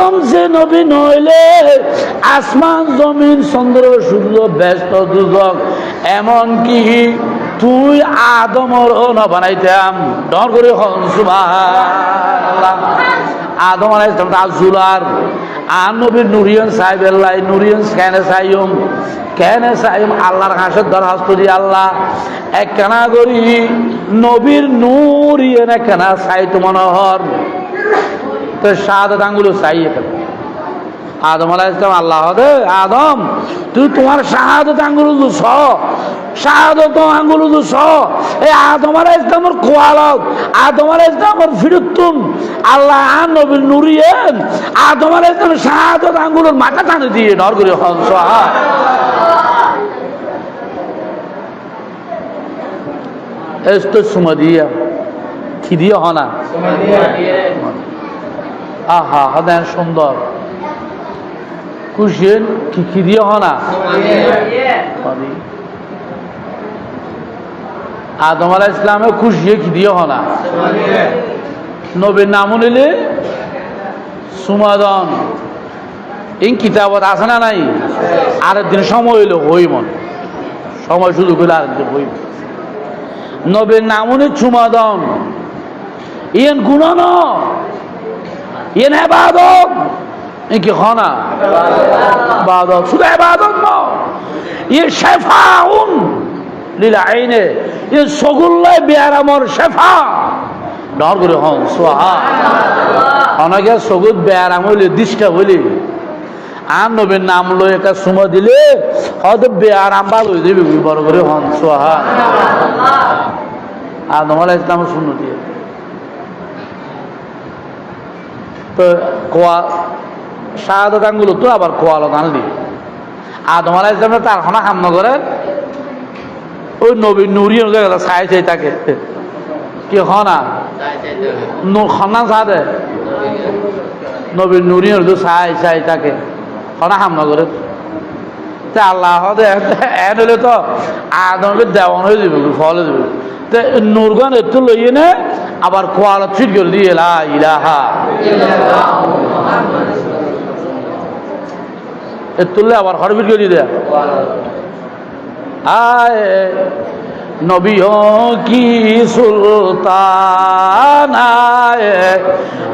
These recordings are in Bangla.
আদম যে নবী নইলে আসমান, জমিন, চন্দ্র, সূর্য, ব্যস্ত দুজক এমন কি তুই আদমর ন বানাইতাম। ডর করে আদম আলাইহিস সালাম রাসূলার আর নবীর নুরিয়ান সাহেব আল্লাহ নুরিয়ান কেনে সাইম কেনে সাইম আল্লাহর হাসের দরখাস্ত দি আল্লাহ। একখানা করি, নবীর নুরিয়ান একখানা সাইত মনোহর। তো শাহাদাত আঙ্গুলো চাইয়ে এখানে আদম আলাহ ইসলাম আল্লাহ আদম, তুই তোমার শাহাদত আঙ্গুলো দুস। শাহাদত আঙ্গুলো দুস। এই আদম আলাহ ইসলামের কোয়ালত আদম আলাহ ইসলামের আল্লাহ নবীর নুরিয়েন আদম আলাহ ইসলামের শাহাদত আঙ্গুলোর মাথা টানে দিয়ে নর করে হংস এsto সুমদিয়া কি দিয়ে হনা? আহা হদেন সুন্দর। কুশিয়েন কি কি দিয়ে হনা আদম আলাহ ইসলামে খুশিয়ে কি দিয়ে হনা নবীর নাম নিলে সুমাদন। এই কিতাবত আছে না নাই? আরেকদিন সময় হইল হইমন সময় শুধু করে আরেকদিন হইব। নবীর নাম উনি চুমাদন গুণন ইয়েন এবাদত এ কি হনা বাদত শুধু এবাদত ন ইয়ে শেফাউন লীলা আইনে ইয়ে সগুল্লায় বেয়ারামর শেফা ডর করে হন সোহা অনেকে সগুদ বেয়ারাম হইলে দিশটা হইলে আর নবীর নাম লই একটা সুমা দিলে হয়তো বেয়ারাম ভালো হয়ে যাবে বড় করে হন সোহা আদম আলাহ ইসলাম শূন্য দিয়ে তো কোয়া শাহাদত আঙ্গুলো তো আবার কোয়ালত আনলি আদম আলাহ ইসলামের তার খানা হাম করে। ওই নবী নুরি ছাই চাই তাকে। কি হনা খনা সাদে নবী নুরি ছাই চাই তাকে। খনা হাম করে। তে আল্লাহ এন হলে তো আদমকে দেওয়ান হয়ে যাবে, ফল হয়ে যাবে। তে নুরগান একটু লইয়ে নে আবার কোয়াল ফিট করে দিয়ে ইলাহা তুললে আবার হর ফিট করে দিয়ে আয় নবীও কি সুলতান? আয়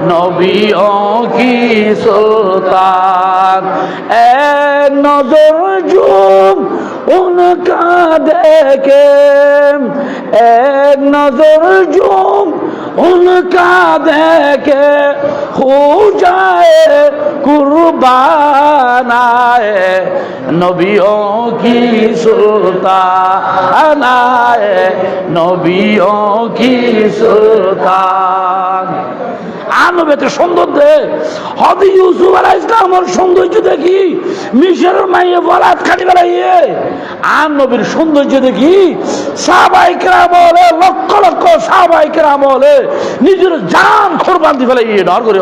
নবীও কি সুলতান? এক নজর জুম উনকা দেখে এক নজর জুম উনকা দেখে হো যায় কুরবানায় নবীও কি সুলতানায় নবীও কি সুলতান আনবেতে সৌন্দর্য হদি ইউসুফ আলাহ ইসলামর সৌন্দর্য দেখি মিশরের মাইয়ে বলাত খাটি বেড়াইয়ে আর নবীর সৌন্দর্য দেখি সাহাবাই কেরাম লক্ষ লক্ষ সাহাবাই কেরাম হলে নিজের জান খোরবান দি ফেলাইয়ে ডর করে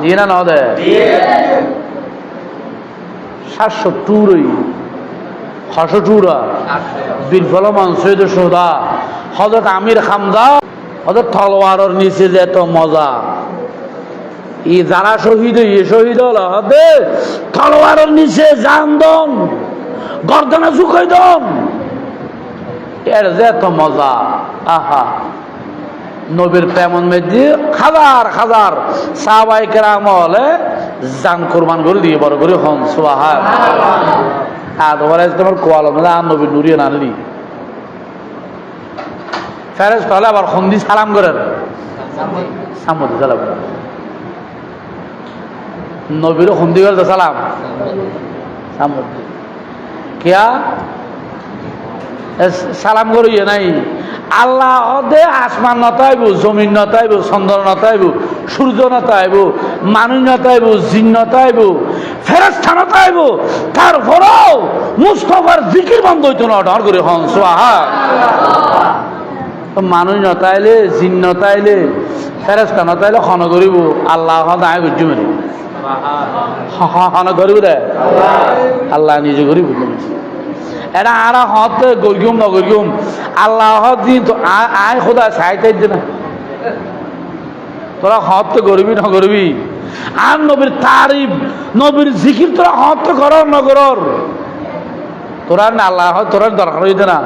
দিয়ে না সাতশো টুরই টুরা হজরত আমির খামদা হজরত তলোয়ারের নিচে যে এত মজা। ই যারা শহীদ হইয়ে শহীদ হল হদে তলোয়ারের নিচে জান দন, গর্দনে শুকাই দন। এর যে এত মজা। আহা। নবীর প্রেমন মেজি হাজার হাজার সাহাবাই কেরাম হলে জান কোরবান করে দিয়ে বড় করে হন সোহা আদম আলাইহিস সালামের কোয়াল আর নবী নুরিয়ে আনলি। ফেরেজ তাহলে আবার সন্ধি সালাম করেন। সামদ সালাম নবীরও সন্ধি গেল সালাম। সামদ কিয়া? সালাম করিয়ে নাই। আল্লাহ দে আসমান নতাইব জমিন নতাইব চন্দ্র নতাইব সূর্য নতাইব মানুষ নতাইব জিন নতাইব ফেরস্তা নতাইব তারপরেও মুস্তফার জিকির বন্ধ হইতো না ডর করে হংস আহা মানুষ নতাইলে জিন নতাইলে ফেরস্তা নতাইলে খন করিব আল্লাহ দায় বুঝি মারি। খন করিব দে। আল্লাহ নিজে করিব। এরা আরা হত গরিয়ম নগরিয়ম আল্লাহ দিন তো আয় খোদা সাইতে না তোরা হত তো করবি না করবি আর নবীর তারিফ, নবীর জিকির তোরা হত তো কর না করর তোরা না আল্লাহ, তোরা দরকার হইতে না।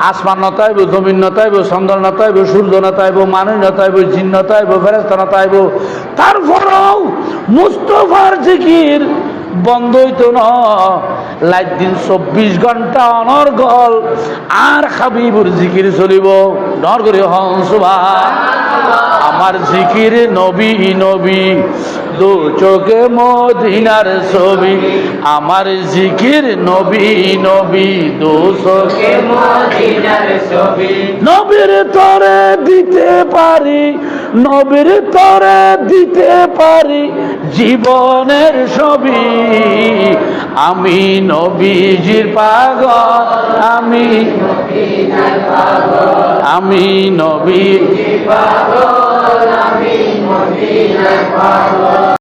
আসমান নতাইব জমিন নতাইব চন্দ্র নতাইব সূর্য নতাইব মানুষ নতাইব জিন নতাইব ফেরেস্তা নতাইব তারপরেও মুস্তফার জিকির বন্ধ হইতো না। লাইট দিন চব্বিশ ঘণ্টা অনর্গল। আর হাবিবুর জিকির চলিব। ডর করি হংসুভা আমার জিকির নবী নবী। দু চোখে মদিনার ছবি। আমার জিকির নবী নবী। দু চোখে মদিনার ছবি। নবীর তরে দিতে পারি। নবীর তরে দিতে পারি জীবনের ছবি। আমি নবীজির পাগ আমি আমি নবী